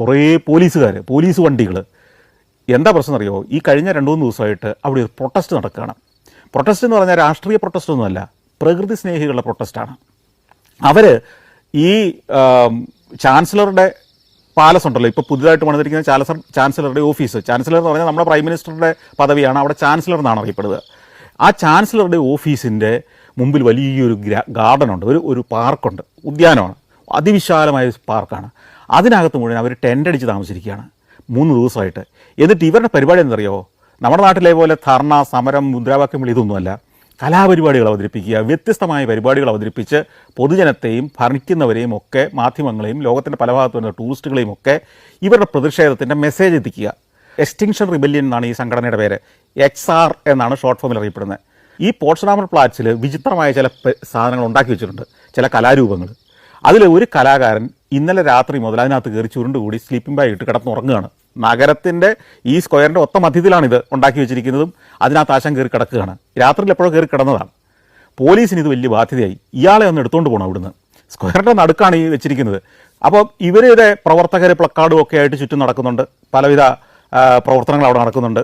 കുറേ പോലീസുകാർ പോലീസ് വണ്ടികൾ എന്താ പ്രശ്നം അറിയോ ഈ കഴിഞ്ഞ രണ്ട് മൂന്ന് ദിവസമായിട്ട് അവിടെ ഒരു പ്രൊട്ടസ്റ്റ് നടക്കുകയാണ്. പ്രൊട്ടസ്റ്റ് എന്ന് പറഞ്ഞാൽ രാഷ്ട്രീയ പ്രൊട്ടസ്റ്റ് ഒന്നുമല്ല പ്രകൃതി സ്നേഹികളുടെ പ്രൊട്ടസ്റ്റാണ്. അവർ ഈ ചാൻസലറുടെ പാലസ് ഉണ്ടല്ലോ ഇപ്പോൾ പുതുതായിട്ട് പണിതിരിക്കുന്ന ചാൻസലർ ചാൻസലറുടെ ഓഫീസ്. ചാൻസലർ എന്ന് പറഞ്ഞാൽ നമ്മുടെ പ്രൈം മിനിസ്റ്ററുടെ പദവിയാണ് അവിടെ ചാൻസലർ എന്നാണ് അറിയപ്പെടുന്നത് ആ ചാൻസലറുടെ ഓഫീസിന്റെ മുമ്പിൽ വലിയൊരു ഉണ്ട് ഒരു ഒരു പാർക്കുണ്ട് ഉദ്യാനമാണ്. അതിവിശാലമായ പാർക്കാണ്. അതിനകത്ത് മുഴുവൻ അവർ ടെന്റ് അടിച്ച് താമസിച്ചിരിക്കുകയാണ്. മൂന്ന് ദിവസമായിട്ട്. എന്നിട്ട് ഇവരുടെ പരിപാടി എന്തറിയോ നമ്മുടെ നാട്ടിലെ പോലെ ധർണ സമരം മുദ്രാവാക്യം വിളി ഇതൊന്നുമല്ല. കലാപരിപാടികൾ അവതരിപ്പിക്കുക വ്യത്യസ്തമായ പരിപാടികൾ അവതരിപ്പിച്ച് പൊതുജനത്തെയും ഭരിക്കുന്നവരെയും ഒക്കെ മാധ്യമങ്ങളെയും ലോകത്തിന്റെ പല ഭാഗത്തു വരുന്ന ടൂറിസ്റ്റുകളെയും ഒക്കെ ഇവരുടെ പ്രതിഷേധത്തിന്റെ മെസ്സേജ് എത്തിക്കുക. എക്സ്റ്റിങ്ഷൻ റിബല്യൻ എന്നാണ് ഈ സംഘടനയുടെ പേര്. എക്സ് ആർ എന്നാണ് ഷോർട്ട് ഫോമിൽ അറിയപ്പെടുന്നത്. ഈ പോട്സ്ഡാമർ പ്ലാറ്റ്സിൽ വിചിത്രമായ ചില സാധനങ്ങൾ ഉണ്ടാക്കി വെച്ചിട്ടുണ്ട്. ചില കലാരൂപങ്ങൾ. അതിൽ ഒരു കലാകാരൻ ഇന്നലെ രാത്രി മുതൽ അതിനകത്ത് കയറി ചുരുണ്ടുകൂടി സ്ലീപ്പിംഗ് ബാഗ് ഇട്ട് കിടന്നുറങ്ങുകയാണ്. നഗരത്തിന്റെ ഈ സ്ക്വയറിന്റെ ഒത്ത മധ്യത്തിലാണ് ഇത് ഉണ്ടാക്കി വെച്ചിരിക്കുന്നതും അതിനകത്ത് ആശം കയറി കിടക്കുകയാണ്. രാത്രിയിൽ എപ്പോഴോ കയറി കിടന്നതാണ്. പോലീസിന് ഇത് വലിയ ബാധ്യതയായി. ഇയാളെ ഒന്ന് എടുത്തുകൊണ്ട് പോകണം അവിടുന്ന്. സ്ക്വയറിന്റെ നടുക്കാണ് ഈ വെച്ചിരിക്കുന്നത്. അപ്പോൾ ഇവരുടെ പ്രവർത്തകരെ പ്ലക്കാർഡും ഒക്കെ ആയിട്ട് ചുറ്റും നടക്കുന്നുണ്ട്. പലവിധ പ്രവർത്തനങ്ങൾ അവിടെ നടക്കുന്നുണ്ട്.